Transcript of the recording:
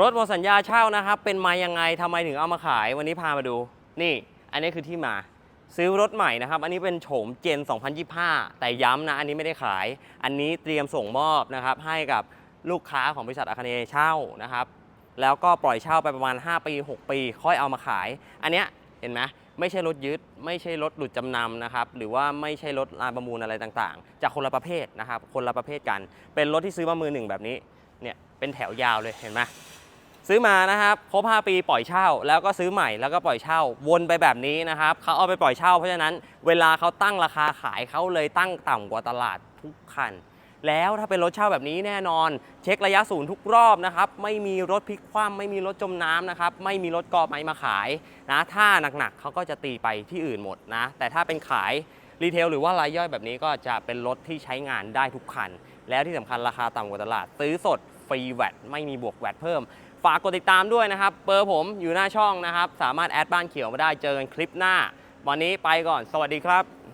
รถหมดสัญญาเช่านะครับ เป็นมายังไงทำไมถึงเอามาขายวันนี้พามาดู นี่ อันนี้คือที่มา ซื้อรถใหม่นะครับ อันนี้เป็นโฉมเจน 2025 แต่ย้ำนะ อันนี้ไม่ได้ขาย อันนี้เตรียมส่งมอบนะครับ ให้กับลูกค้าของบริษัทอาคาเนเช่านะครับ แล้วก็ปล่อยเช่าไปประมาณ 5 ปี 6 ปี ค่อยเอามาขาย อันเนี้ยเห็นไหมไม่ใช่รถยึด ไม่ใช่รถหลุดจำนำนะครับ หรือว่าไม่ใช่รถลานประมูลอะไรต่างๆ จากคนละประเภทนะครับ คนละประเภทกัน เป็นรถที่ซื้อมามือหนึ่งแบบนี้ เนี่ย เป็นแถวยาวเลย เห็นไหม ซื้อมานะครับครบ 5 ปีปล่อยเช่า แล้วก็ซื้อใหม่แล้วก็ปล่อยเช่าวนไปแบบนี้นะครับเขาเอาไปปล่อยเช่า เพราะฉะนั้นเวลาเขาตั้งราคาขายเขาเลยตั้งต่ำกว่าตลาดทุกคัน แล้วถ้าเป็นรถเช่าแบบนี้แน่นอน เช็คระยะศูนย์ทุกรอบนะครับไม่มีรถพลิกคว่ำไม่มีรถจมน้ำนะครับไม่มีรถกอไม้มาขายนะถ้าหนักๆเขาก็จะตีไปที่อื่นหมดนะแต่ถ้าเป็นขายรีเทลหรือว่ารายย่อยแบบนี้ก็จะเป็นรถที่ใช้งานได้ทุกคัน แล้วที่สำคัญราคาต่ำกว่าตลาด ซื้อสด รีแวตไม่มีบวกแวตเพิ่ม ฝากกดติดตามด้วยนะครับเบอร์ผมอยู่หน้าช่องนะครับ สามารถแอดบ้านเขียวมาได้เจอกันคลิปหน้า วันนี้ไปก่อน สวัสดีครับ